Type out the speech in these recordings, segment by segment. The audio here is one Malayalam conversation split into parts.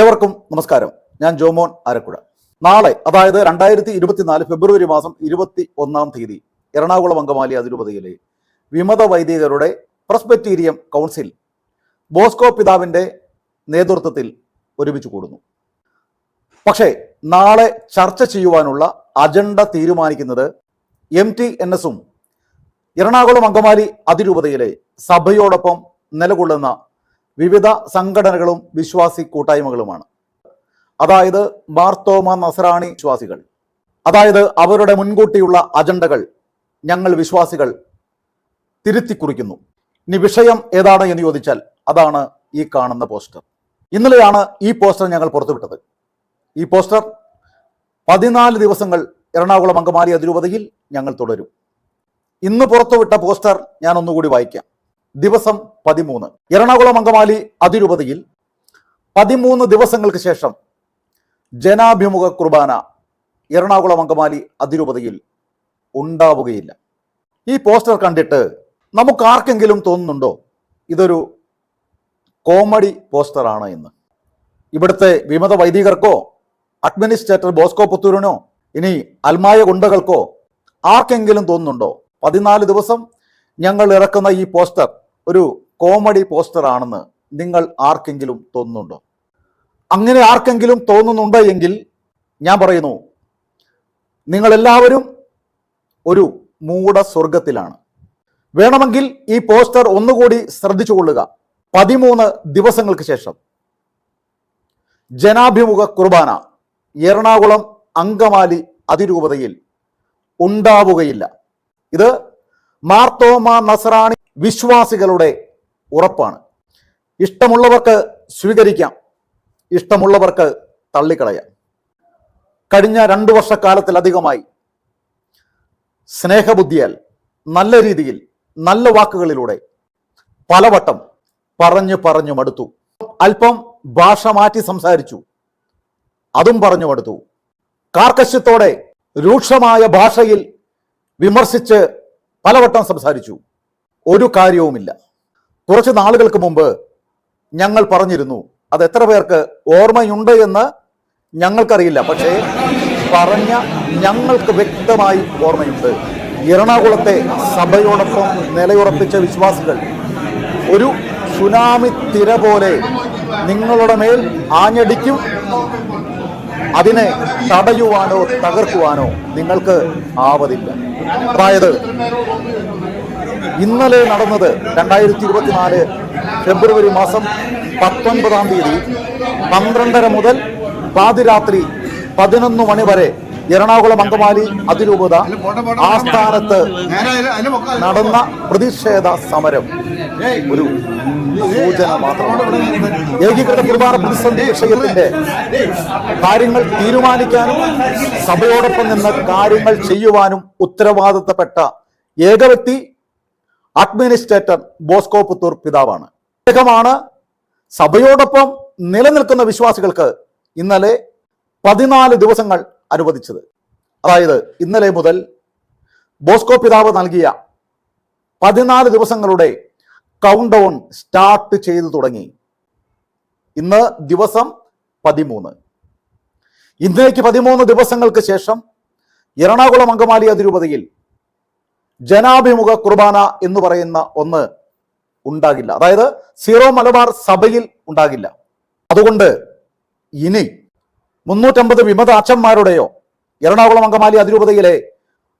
ഏവർക്കും നമസ്കാരം. ഞാൻ ജോമോൻ ആരക്കുഴ നാളെ അതായത് രണ്ടായിരത്തി ഇരുപത്തിനാല് ഫെബ്രുവരി മാസം ഇരുപത്തി ഒന്നാം തീയതി എറണാകുളം അങ്കമാലി അതിരൂപതയിലെ വിമത വൈദികരുടെ പ്രസ്ബറ്റീരിയം കൗൺസിൽ ബോസ്കോ പിതാവിന്റെ നേതൃത്വത്തിൽ ഒരുമിച്ച് കൂടുന്നു. പക്ഷേ നാളെ ചർച്ച ചെയ്യുവാനുള്ള അജണ്ട തീരുമാനിക്കുന്നത് എം ടി എൻ എസും എറണാകുളം അങ്കമാലി അതിരൂപതയിലെ സഭയോടൊപ്പം നിലകൊള്ളുന്ന വിവിധ സംഘടനകളും വിശ്വാസി കൂട്ടായ്മകളുമാണ്. അതായത് മാർത്തോമ നസറാണി വിശ്വാസികൾ. അതായത് അവരുടെ മുൻകൂട്ടിയുള്ള അജണ്ടകൾ ഞങ്ങൾ വിശ്വാസികൾ തിരുത്തി കുറിക്കുന്നു ഇനി വിഷയം ഏതാണ് എന്ന് ചോദിച്ചാൽ അതാണ് ഈ കാണുന്ന പോസ്റ്റർ. ഇന്നലെയാണ് ഈ പോസ്റ്റർ ഞങ്ങൾ പുറത്തുവിട്ടത്. ഈ പോസ്റ്റർ പതിനാല് ദിവസങ്ങൾ എറണാകുളം അങ്കമാലി അതിരൂപതയിൽ ഞങ്ങൾ തുടരും. ഇന്ന് പുറത്തുവിട്ട പോസ്റ്റർ ഞാൻ ഒന്നുകൂടി വായിക്കാം. ദിവസം പതിമൂന്ന്. എറണാകുളം അങ്കമാലി അതിരൂപതയിൽ പതിമൂന്ന് ദിവസങ്ങൾക്ക് ശേഷം ജനാഭിമുഖ കുർബാന എറണാകുളം അങ്കമാലി അതിരൂപതയിൽ ഉണ്ടാവുകയില്ല. ഈ പോസ്റ്റർ കണ്ടിട്ട് നമുക്ക് ആർക്കെങ്കിലും തോന്നുന്നുണ്ടോ? ഇതൊരു കോമഡി പോസ്റ്ററാണ് എന്ന്. ഇവിടുത്തെ വിമത വൈദികർക്കോ അഡ്മിനിസ്ട്രേറ്റർ ബോസ്കോ പുത്തൂരിനോ ഇനി അൽമായ ഗുണ്ടകൾക്കോ ആർക്കെങ്കിലും തോന്നുന്നുണ്ടോ? പതിനാല് ദിവസം ഞങ്ങൾ ഇറക്കുന്ന ഈ പോസ്റ്റർ ഒരു കോമഡി പോസ്റ്റർ ആണെന്ന് നിങ്ങൾ ആർക്കെങ്കിലും തോന്നുന്നുണ്ടോ? അങ്ങനെ ആർക്കെങ്കിലും തോന്നുന്നുണ്ട് എങ്കിൽ ഞാൻ പറയുന്നു നിങ്ങളെല്ലാവരും ഒരു മൂട സ്വർഗത്തിലാണ് വേണമെങ്കിൽ ഈ പോസ്റ്റർ ഒന്നുകൂടി ശ്രദ്ധിച്ചു കൊള്ളുക. പതിമൂന്ന് ദിവസങ്ങൾക്ക് ശേഷം. ജനാഭിമുഖ കുർബാന എറണാകുളം അങ്കമാലി അതിരൂപതയിൽ ഉണ്ടാവുകയില്ല. ഇത് മാർത്തോമ നസറാണി വിശ്വാസികളുടെ ഉറപ്പാണ്. ഇഷ്ടമുള്ളവർക്ക് സ്വീകരിക്കാം ഇഷ്ടമുള്ളവർക്ക് തള്ളിക്കളയാം. കഴിഞ്ഞ രണ്ടു വർഷക്കാലത്തിലധികമായി സ്നേഹബുദ്ധിയാൽ നല്ല രീതിയിൽ നല്ല വാക്കുകളിലൂടെ പലവട്ടം പറഞ്ഞു പറഞ്ഞു മടുത്തു. അല്പം ഭാഷ മാറ്റി സംസാരിച്ചു അതും പറഞ്ഞു മടുത്തു. കാർക്കശ്യത്തോടെ രൂക്ഷമായ ഭാഷയിൽ വിമർശിച്ച് പലവട്ടം സംസാരിച്ചു. ഒരു കാര്യവുമില്ല. കുറച്ച് നാളുകൾക്ക് മുമ്പ് ഞങ്ങൾ പറഞ്ഞിരുന്നു അത് എത്ര പേർക്ക് ഓർമ്മയുണ്ട് എന്ന് ഞങ്ങൾക്കറിയില്ല. പക്ഷേ പറഞ്ഞ ഞങ്ങൾക്ക് വ്യക്തമായി ഓർമ്മയുണ്ട്. എറണാകുളത്തെ സഭയോടൊപ്പം നിലയുറപ്പിച്ച വിശ്വാസികൾ ഒരു സുനാമി തിര പോലെ നിങ്ങളുടെ മേൽ ആഞ്ഞടിക്കും. അതിനെ തടയുവാനോ തകർക്കുവാനോ നിങ്ങൾക്ക് ആവതില്ല. അതായത് ഇന്നലെ നടന്നത് രണ്ടായിരത്തി ഇരുപത്തിനാല് ഫെബ്രുവരി മാസം പത്തൊൻപതാം തീയതി പന്ത്രണ്ടര മുതൽ പാതിരാത്രി പതിനൊന്ന് മണി വരെ എറണാകുളം അങ്കമാലി അതിരൂപത ആസ്ഥാനത്ത് നടന്ന പ്രതിഷേധ സമരം. ഒരു സൂചന മാത്രമാണ്. ഏകീകൃത കുർബാന പ്രതിസന്ധി വിഷയത്തിന്റെ കാര്യങ്ങൾ തീരുമാനിക്കാനും സഭയോടൊപ്പം നിന്ന് കാര്യങ്ങൾ ചെയ്യുവാനും ഉത്തരവാദിത്തപ്പെട്ട ഏക വ്യക്തി അഡ്മിനിസ്ട്രേറ്റർ ബോസ്കോ പുത്തൂർ പിതാവാണ്. അദ്ദേഹമാണ് സഭയോടൊപ്പം നിലനിൽക്കുന്ന വിശ്വാസികൾക്ക് ഇന്നലെ പതിനാല് ദിവസങ്ങൾ അനുവദിച്ചത്. അതായത് ഇന്നലെ മുതൽ ബോസ്കോ പിതാവ് നൽകിയ പതിനാല് ദിവസങ്ങളുടെ കൗണ്ട് ഡൗൺ സ്റ്റാർട്ട് ചെയ്തു തുടങ്ങി. ഇന്ന് ദിവസം പതിമൂന്ന്. ഇന്നേക്ക് പതിമൂന്ന് ദിവസങ്ങൾക്ക് ശേഷം എറണാകുളം അങ്കമാലി അതിരൂപതയിൽ ജനാഭിമുഖ കുർബാന എന്ന് പറയുന്ന ഒന്ന് ഉണ്ടാകില്ല. അതായത് സീറോ മലബാർ സഭയിൽ ഉണ്ടാകില്ല. അതുകൊണ്ട് ഇനി മുന്നൂറ്റമ്പത് വിമത അച്ഛന്മാരുടെയോ എറണാകുളം അങ്കമാലി അതിരൂപതയിലെ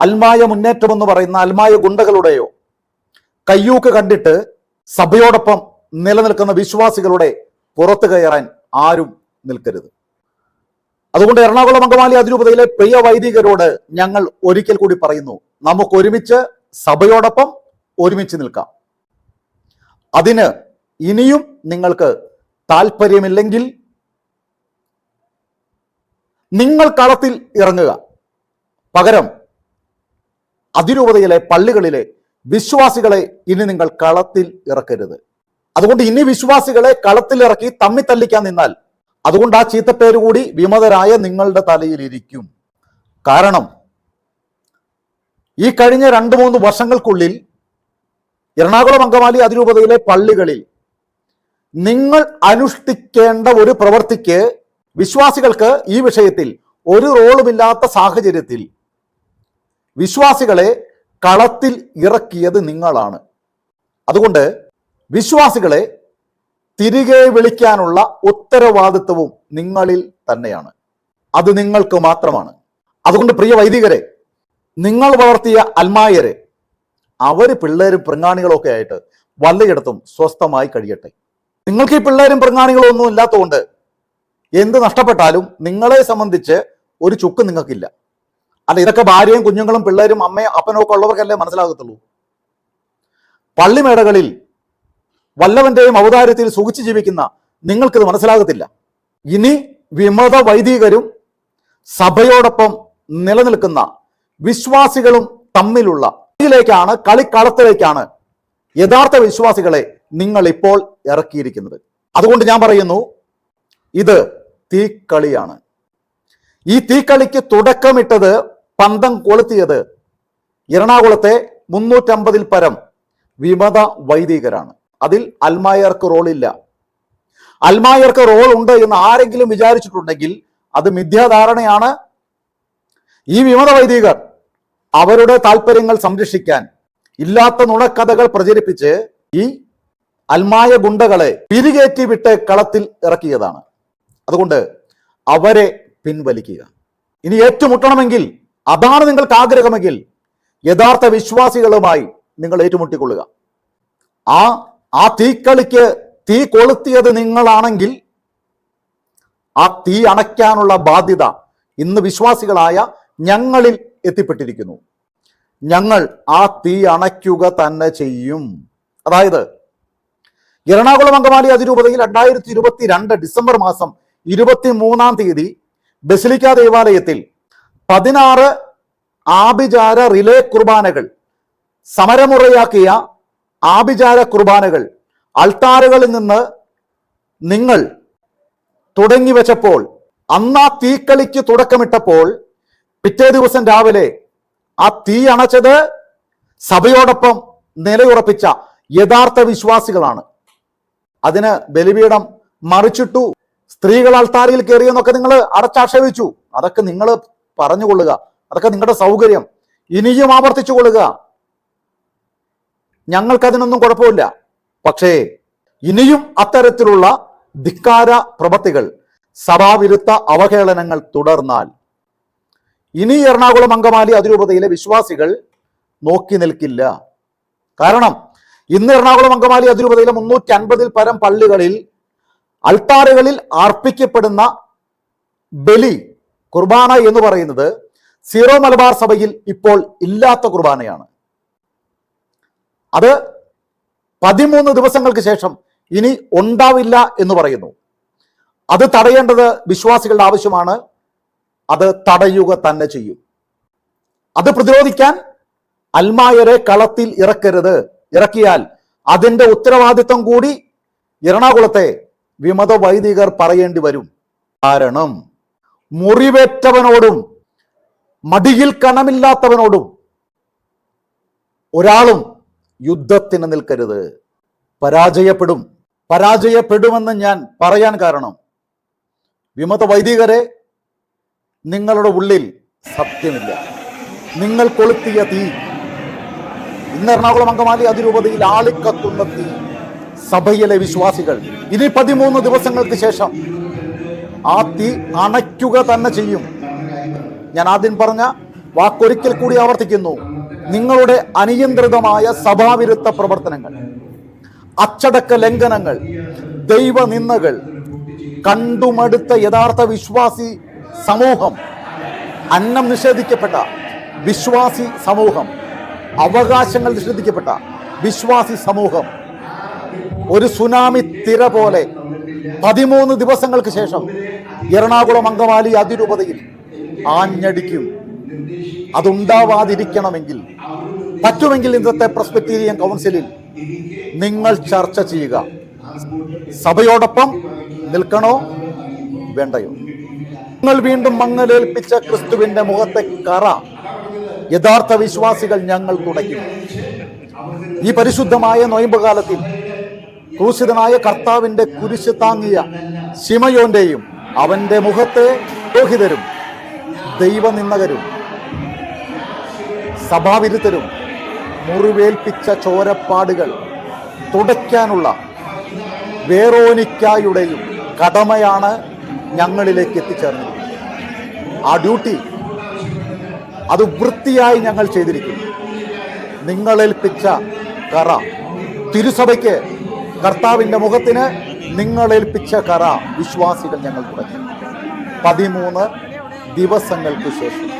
അൽമായ മുന്നേറ്റം എന്ന് പറയുന്ന അൽമായ ഗുണ്ടകളുടെയോ കയ്യൂക്ക് കണ്ടിട്ട് സഭയോടൊപ്പം നിലനിൽക്കുന്ന വിശ്വാസികളുടെ പുറത്തു കയറാൻ ആരും നിൽക്കരുത്. അതുകൊണ്ട് എറണാകുളം അങ്കമാലി അതിരൂപതയിലെ പ്രിയ വൈദികരോട് ഞങ്ങൾ ഒരിക്കൽ കൂടി പറയുന്നു നമുക്ക് ഒരുമിച്ച് സഭയോടൊപ്പം ഒരുമിച്ച് നിൽക്കാം. അതിന് ഇനിയും നിങ്ങൾക്ക് താല്പര്യമില്ലെങ്കിൽ നിങ്ങൾ കളത്തിൽ ഇറങ്ങുക. പകരം അതിരൂപതയിലെ പള്ളികളിലെ വിശ്വാസികളെ ഇനി നിങ്ങൾ കളത്തിൽ ഇറക്കരുത്. അതുകൊണ്ട് ഇനി വിശ്വാസികളെ കളത്തിൽ ഇറക്കി തമ്മി തല്ലിക്കാൻ നിന്നാൽ അതുകൊണ്ട് ആ ചീത്തപ്പേര് കൂടി വിമതരായ നിങ്ങളുടെ തലയിലിരിക്കും കാരണം ഈ കഴിഞ്ഞ രണ്ട് മൂന്ന് വർഷങ്ങൾക്കുള്ളിൽ എറണാകുളം അങ്കമാലി അതിരൂപതയിലെ പള്ളികളിൽ നിങ്ങൾ അനുഷ്ഠിക്കേണ്ട ഒരു പ്രവൃത്തിക്ക് വിശ്വാസികൾക്ക് ഈ വിഷയത്തിൽ ഒരു റോളുമില്ലാത്ത സാഹചര്യത്തിൽ വിശ്വാസികളെ കളത്തിൽ ഇറക്കിയത് നിങ്ങളാണ്. അതുകൊണ്ട് വിശ്വാസികളെ തിരികെ വിളിക്കാനുള്ള ഉത്തരവാദിത്വവും നിങ്ങളിൽ തന്നെയാണ്. അത് നിങ്ങൾക്ക് മാത്രമാണ്. അതുകൊണ്ട് പ്രിയ വൈദികരെ നിങ്ങൾ വളർത്തിയ അൽമായരെ അവർ പിള്ളേരും പ്രങ്ങാണികളും ഒക്കെ ആയിട്ട് വല്ലയിടത്തും സ്വസ്ഥമായി കഴിയട്ടെ. നിങ്ങൾക്ക് ഈ പിള്ളേരും പ്രങ്ങാണികളും ഒന്നും ഇല്ലാത്തതുകൊണ്ട് എന്ത് നഷ്ടപ്പെട്ടാലും നിങ്ങളെ സംബന്ധിച്ച് ഒരു ചുക്ക് നിങ്ങൾക്കില്ല. അല്ല ഇതൊക്കെ ഭാര്യയും കുഞ്ഞുങ്ങളും പിള്ളേരും അമ്മയും അപ്പനും ഒക്കെ ഉള്ളവർക്കല്ലേ മനസ്സിലാകത്തുള്ളൂ? പള്ളിമേടകളിൽ വല്ലവന്റെയും അവതാരത്തിൽ സുഖിച്ചു ജീവിക്കുന്ന നിങ്ങൾക്കിത് മനസ്സിലാകത്തില്ല. ഇനി വിമത വൈദികരും സഭയോടൊപ്പം നിലനിൽക്കുന്ന വിശ്വാസികളും തമ്മിലുള്ള ഇതിലേക്കാണ് കളിക്കളത്തിലേക്കാണ് യഥാർത്ഥ വിശ്വാസികളെ നിങ്ങൾ ഇപ്പോൾ ഇറക്കിയിരിക്കുന്നത്. അതുകൊണ്ട് ഞാൻ പറയുന്നു ഇത് തീക്കളിയാണ്. ഈ തീക്കളിക്ക് തുടക്കമിട്ടത് പന്തം കൊളുത്തിയത് എറണാകുളത്തെ മുന്നൂറ്റമ്പതിൽ പരം വിമത വൈദികരാണ്. അതിൽ അൽമായർക്ക് റോളില്ല. അൽമായർക്ക് റോൾ ഉണ്ട് എന്ന് ആരെങ്കിലും വിചാരിച്ചിട്ടുണ്ടെങ്കിൽ അത് മിഥ്യാധാരണയാണ്. ഈ വിമത വൈദികർ അവരുടെ താല്പര്യങ്ങൾ സംരക്ഷിക്കാൻ ഇല്ലാത്ത നുണക്കഥകൾ പ്രചരിപ്പിച്ച് ഈ അൽമായ ഗുണ്ടകളെ പിരികേറ്റി വിട്ട് കളത്തിൽ ഇറക്കിയതാണ്. അതുകൊണ്ട് അവരെ പിൻവലിക്കുക. ഇനി ഏറ്റുമുട്ടണമെങ്കിൽ അതാണ് നിങ്ങൾക്ക് ആഗ്രഹമെങ്കിൽ യഥാർത്ഥ വിശ്വാസികളുമായി നിങ്ങൾ ഏറ്റുമുട്ടിക്കൊള്ളുക. ആ ആ തീക്കളിക്ക് തീ കൊളുത്തിയത് നിങ്ങളാണെങ്കിൽ ആ തീ അണയ്ക്കാനുള്ള ബാധ്യത ഇന്ന് വിശ്വാസികളായ ഞങ്ങളിൽ എത്തിപ്പെട്ടിരിക്കുന്നു. ഞങ്ങൾ ആ തീ അണയ്ക്കുക തന്നെ ചെയ്യും. അതായത് എറണാകുളം അങ്കമാലി അതിരൂപതയിൽ രണ്ടായിരത്തി ഇരുപത്തി രണ്ട് ഡിസംബർ മാസം ഇരുപത്തി മൂന്നാം തീയതി ബസിലിക്ക ദേവാലയത്തിൽ പതിനാറ് ആഭിചാര റിലേ കുർബാനകൾ. സമരമുറയാക്കിയ ആഭിചാര കുർബാനകൾ. അൾത്താറുകളിൽ നിന്ന് നിങ്ങൾ തുടങ്ങി വെച്ചപ്പോൾ അന്നാ തീക്കളിക്ക് തുടക്കമിട്ടപ്പോൾ പിറ്റേ ദിവസം രാവിലെ ആ തീ അണച്ചത് സഭയോടൊപ്പം നിലയുറപ്പിച്ച യഥാർത്ഥ വിശ്വാസികളാണ്. അതിന് ബലിപീഠം മറിച്ചിട്ടു സ്ത്രീകൾ അൾത്താരയിൽ കയറിയെന്നൊക്കെ നിങ്ങൾ അടച്ചാക്ഷേപിച്ചു. അതൊക്കെ നിങ്ങൾ പറഞ്ഞുകൊള്ളുക. അതൊക്കെ നിങ്ങളുടെ സൗകര്യം. ഇനിയും ആവർത്തിച്ചു കൊള്ളുക. ഞങ്ങൾക്കതിനൊന്നും കുഴപ്പമില്ല. പക്ഷേ ഇനിയും അത്തരത്തിലുള്ള ധിക്കാര പ്രവൃത്തികൾ സഭാവിരുദ്ധ അവഹേളനങ്ങൾ തുടർന്നാൽ ഇനി എറണാകുളം അങ്കമാലി അതിരൂപതയിലെ വിശ്വാസികൾ നോക്കി നിൽക്കില്ല. കാരണം ഇന്ന് എറണാകുളം അങ്കമാലി അതിരൂപതയിലെ മുന്നൂറ്റി അൻപതിൽ പരം പള്ളികളിൽ അൾത്താറുകളിൽ അർപ്പിക്കപ്പെടുന്ന ബലി കുർബാന എന്ന് പറയുന്നത് സീറോ മലബാർ സഭയിൽ ഇപ്പോൾ ഇല്ലാത്ത കുർബാനയാണ്. അത് പതിമൂന്ന് ദിവസങ്ങൾക്ക് ശേഷം ഇനി ഉണ്ടാവില്ല എന്ന് പറയുന്നു. അത് തടയേണ്ടത് വിശ്വാസികളുടെ ആവശ്യമാണ്. അത് തടയുക തന്നെ ചെയ്യും. അത് പ്രതിരോധിക്കാൻ അൽമായരെ കളത്തിൽ ഇറക്കരുത്. ഇറക്കിയാൽ അതിന്റെ ഉത്തരവാദിത്വം കൂടി എറണാകുളത്തെ വിമത വൈദികർ പറയേണ്ടി വരും. കാരണം മുറിവേറ്റവനോടും മടിയിൽ കണമില്ലാത്തവനോടും ഒരാളും യുദ്ധത്തിന് നിൽക്കരുത്. പരാജയപ്പെടും. പരാജയപ്പെടുമെന്ന് ഞാൻ പറയാൻ കാരണം വിമത വൈദികരെ നിങ്ങളുടെ ഉള്ളിൽ സത്യമില്ല. നിങ്ങൾ കൊളുത്തിയ തീ ഇന്ന് എറണാകുളം അങ്കമാലി അതിരൂപതയിൽ ആളിക്കത്തുന്ന തീ സഭയിലെ വിശ്വാസികൾ. ഇനി പതിമൂന്ന് ദിവസങ്ങൾക്ക് ശേഷം ആ തീ അണയ്ക്കുക തന്നെ ചെയ്യും. ഞാൻ ആദ്യം പറഞ്ഞ വാക്കൊരിക്കൽ കൂടി ആവർത്തിക്കുന്നു. നിങ്ങളുടെ അനിയന്ത്രിതമായ സഭാവിരുദ്ധ പ്രവർത്തനങ്ങൾ അച്ചടക്ക ലംഘനങ്ങൾ ദൈവനിന്ദകൾ കണ്ടുമടുത്ത യഥാർത്ഥ വിശ്വാസി സമൂഹം അന്നം നിഷേധിക്കപ്പെട്ട വിശ്വാസി സമൂഹം അവകാശങ്ങൾ നിഷേധിക്കപ്പെട്ട വിശ്വാസി സമൂഹം ഒരു സുനാമി തിര പോലെ പതിമൂന്ന് ദിവസങ്ങൾക്ക് ശേഷം എറണാകുളം അങ്കമാലി അതിരൂപതയിൽ ആഞ്ഞടിക്കും. അതുണ്ടാവാതിരിക്കണമെങ്കിൽ പറ്റുമെങ്കിൽ ഇന്നത്തെ പ്രസ്പെക്ടീരിയൻ കൗൺസിലിൽ നിങ്ങൾ ചർച്ച ചെയ്യുക. സഭയോടൊപ്പം നിൽക്കണോ? വേണ്ടയോ? നിങ്ങൾ വീണ്ടും മങ്ങലേൽപ്പിച്ച ക്രിസ്തുവിന്റെ മുഖത്തെ കറ യഥാർത്ഥ വിശ്വാസികൾ ഞങ്ങൾ തുടയ്ക്കും. ഈ പരിശുദ്ധമായ നൊയമ്പ് കാലത്തിൽ ക്രൂശിതനായ കർത്താവിന്റെ കുരിശ് താങ്ങിയ ശിമയോന്റെയും അവന്റെ മുഖത്തെ രോഹിതരും ദൈവനിന്ദകരും സഭാവിരുദ്ധരും മുറിവേൽപ്പിച്ച ചോരപ്പാടുകൾ തുടയ്ക്കാനുള്ള വേറോനിക്കായുടെയും കടമയാണ് ഞങ്ങളിലേക്ക് എത്തിച്ചേർന്നത്. ആ ഡ്യൂട്ടി അത് വൃത്തിയായി ഞങ്ങൾ ചെയ്തിരിക്കുന്നു. നിങ്ങളേൽപ്പിച്ച കറ തിരുസഭയ്ക്ക് കർത്താവിന്റെ മുഖത്തിന് നിങ്ങളേൽപ്പിച്ച കറ വിശ്വാസികൾ ഞങ്ങൾ തുടങ്ങി. പതിമൂന്ന് ദിവസങ്ങൾക്ക് ശേഷം.